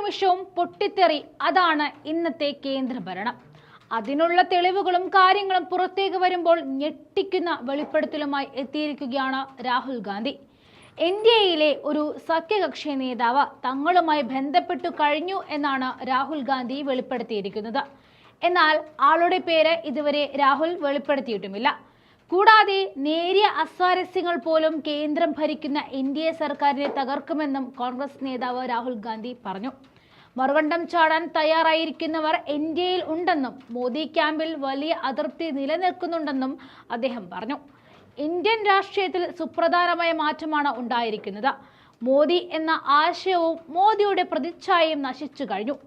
നിമിഷവും പൊട്ടിത്തെറി. അതാണ് ഇന്നത്തെ കേന്ദ്രഭരണം. അതിനുള്ള തെളിവുകളും കാര്യങ്ങളും പുറത്തേക്ക് വരുമ്പോൾ ഞെട്ടിക്കുന്ന വെളിപ്പെടുത്തലുമായി എത്തിയിരിക്കുകയാണ് രാഹുൽ ഗാന്ധി. ഇന്ത്യയിലെ ഒരു സഖ്യകക്ഷി നേതാവ് തങ്ങളുമായി ബന്ധപ്പെട്ടു കഴിഞ്ഞു എന്നാണ് രാഹുൽ ഗാന്ധി വെളിപ്പെടുത്തിയിരിക്കുന്നത്. എന്നാൽ ആളുടെ പേര് ഇതുവരെ രാഹുൽ വെളിപ്പെടുത്തിയിട്ടുമില്ല. കൂടാതെ നേരിയ അസ്വാരസ്യങ്ങൾ പോലും കേന്ദ്രം ഭരിക്കുന്ന എൻ ഡി എ സർക്കാരിനെ തകർക്കുമെന്നും കോൺഗ്രസ് നേതാവ് രാഹുൽ ഗാന്ധി പറഞ്ഞു. മറുകണ്ഠം ചാടാൻ തയ്യാറായിരിക്കുന്നവർ എൻ ഡി എയിൽ ഉണ്ടെന്നും മോദി ക്യാമ്പിൽ വലിയ അതൃപ്തി നിലനിൽക്കുന്നുണ്ടെന്നും അദ്ദേഹം പറഞ്ഞു. ഇന്ത്യൻ രാഷ്ട്രീയത്തിൽ സുപ്രധാനമായ മാറ്റമാണ് ഉണ്ടായിരിക്കുന്നത്. മോദി എന്ന ആശയവും മോദിയുടെ പ്രതിച്ഛായയും നശിച്ചു കഴിഞ്ഞു.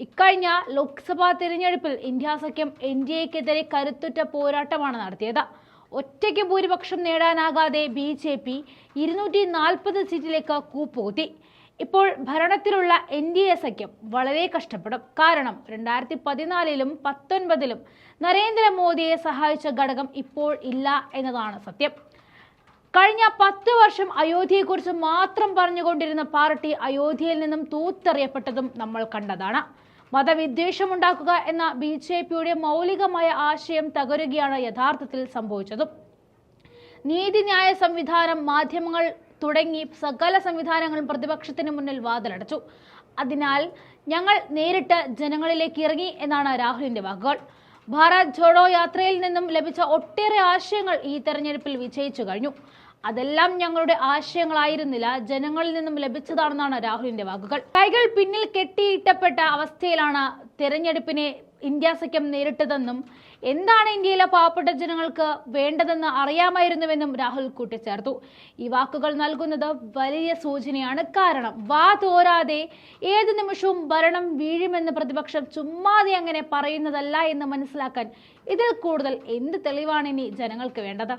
ഇക്കഴിഞ്ഞ ലോക്സഭാ തിരഞ്ഞെടുപ്പിൽ ഇന്ത്യ സഖ്യം എൻ ഡി എക്കെതിരെ കരുത്തുറ്റ പോരാട്ടമാണ് നടത്തിയത്. ഒറ്റയ്ക്ക് ഭൂരിപക്ഷം നേടാനാകാതെ ബി ജെ പി ഇരുന്നൂറ്റി നാൽപ്പത് സീറ്റിലേക്ക് കൂപ്പുകുത്തി. ഇപ്പോൾ ഭരണത്തിലുള്ള എൻ ഡി എ സഖ്യം വളരെ കഷ്ടപ്പെടും. കാരണം രണ്ടായിരത്തി പതിനാലിലും പത്തൊൻപതിലും നരേന്ദ്രമോദിയെ സഹായിച്ച ഘടകം ഇപ്പോൾ ഇല്ല എന്നതാണ് സത്യം. കഴിഞ്ഞ പത്ത് വർഷം അയോധ്യയെക്കുറിച്ച് മാത്രം പറഞ്ഞുകൊണ്ടിരുന്ന പാർട്ടി അയോധ്യയിൽ നിന്നും തൂത്തെറിയപ്പെട്ടതും നമ്മൾ കണ്ടതാണ്. മതവിദ്വേഷമുണ്ടാക്കുക എന്ന ബി ജെ പിയുടെ മൗലികമായ ആശയം തകരുകയാണ് യഥാർത്ഥത്തിൽ സംഭവിച്ചതും. നീതിന്യായ സംവിധാനം മാധ്യമങ്ങൾ തുടങ്ങി സകല സംവിധാനങ്ങളും പ്രതിപക്ഷത്തിന് മുന്നിൽ വാതിലടച്ചു. അതിനാൽ ഞങ്ങൾ നേരിട്ട് ജനങ്ങളിലേക്ക് ഇറങ്ങി എന്നാണ് രാഹുലിന്റെ വാക്കുകൾ. ഭാരത് ജോഡോ യാത്രയിൽ നിന്നും ലഭിച്ച ഒട്ടേറെ ആശയങ്ങൾ ഈ തെരഞ്ഞെടുപ്പിൽ വിജയിച്ചു കഴിഞ്ഞു. അതെല്ലാം ഞങ്ങളുടെ ആശയങ്ങളായിരുന്നില്ല. ജനങ്ങളിൽ നിന്നും ലഭിച്ചതാണെന്നാണ് രാഹുലിന്റെ വാക്കുകൾ. കൈകൾ പിന്നിൽ കെട്ടിയിട്ടപ്പെട്ട അവസ്ഥയിലാണ് തെരഞ്ഞെടുപ്പിനെ ഇന്ത്യ സഖ്യം നേരിട്ടതെന്നും എന്താണ് ഇന്ത്യയിലെ പാവപ്പെട്ട ജനങ്ങൾക്ക് വേണ്ടതെന്ന് അറിയാമായിരുന്നുവെന്നും രാഹുൽ കൂട്ടിച്ചേർത്തു. ഈ വാക്കുകൾ നൽകുന്നത് വലിയ സൂചനയാണ്. കാരണം വാ തോരാതെ ഏത് നിമിഷവും ഭരണം വീഴുമെന്ന് പ്രതിപക്ഷം ചുമ്മാതെ അങ്ങനെ പറയുന്നതല്ല എന്ന് മനസ്സിലാക്കാൻ ഇതിൽ കൂടുതൽ എന്ത് തെളിവാണ് ഇനി ജനങ്ങൾക്ക് വേണ്ടത്?